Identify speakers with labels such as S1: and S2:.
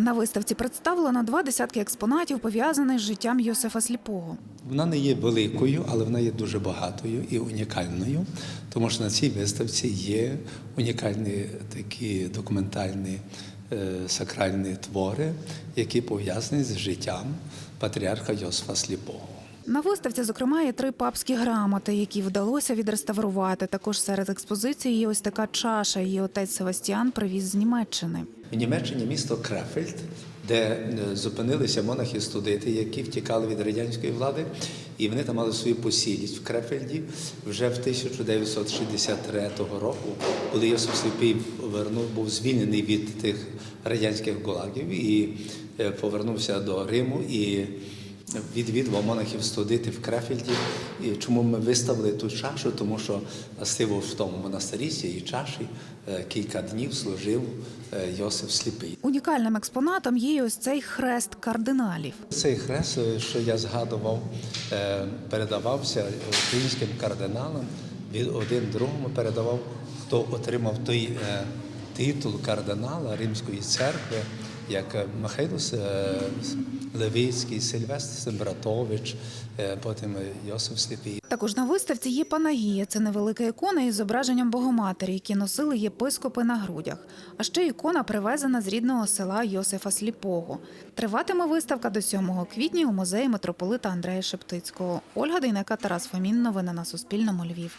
S1: На виставці представлено два десятки експонатів, пов'язаних з життям Йосифа Сліпого.
S2: Вона не є великою, але вона є дуже багатою і унікальною, тому що на цій виставці є унікальні такі документальні е, сакральні твори, які пов'язані з життям патріарха Йосифа Сліпого.
S1: На виставці, зокрема, є три папські грамоти, які вдалося відреставрувати. Також серед експозиції є ось така чаша. Її отець Севастіан привіз з Німеччини.
S2: В Німеччині місто Крефельд, де е, зупинилися монахи-студити, які втікали від радянської влади, і вони там мали свою посілість в Крефельді вже в 1963 року, коли Йосиф Сліпий повернув, був звільнений від тих радянських гулагів і е, повернувся до Риму і відвідував монахів студити в Крефельді. І чому ми виставили ту чашу? Тому що властиво в тому монастирі цієї чаші е, кілька днів служив е, Йосиф Сліпий.
S1: Унікальним експонатом є ось цей хрест кардиналів.
S2: Цей хрест, е, що я згадував, передавався українським кардиналам. Від один другому передавав, хто отримав той титул кардинала Римської церкви, як е, Михайло е, Левицький, Сильвестр Сембратович, е, потім Йосиф Сліпий.
S1: Також на виставці є Панагія. Це невелика ікона із зображенням Богоматері, які носили єпископи на грудях. А ще ікона привезена з рідного села Йосифа Сліпого. Триватиме виставка до 7 квітня у музеї митрополита Андрея Шептицького. Ольга Дейнека, Тарас Фомін. Новини на Суспільному. Львів.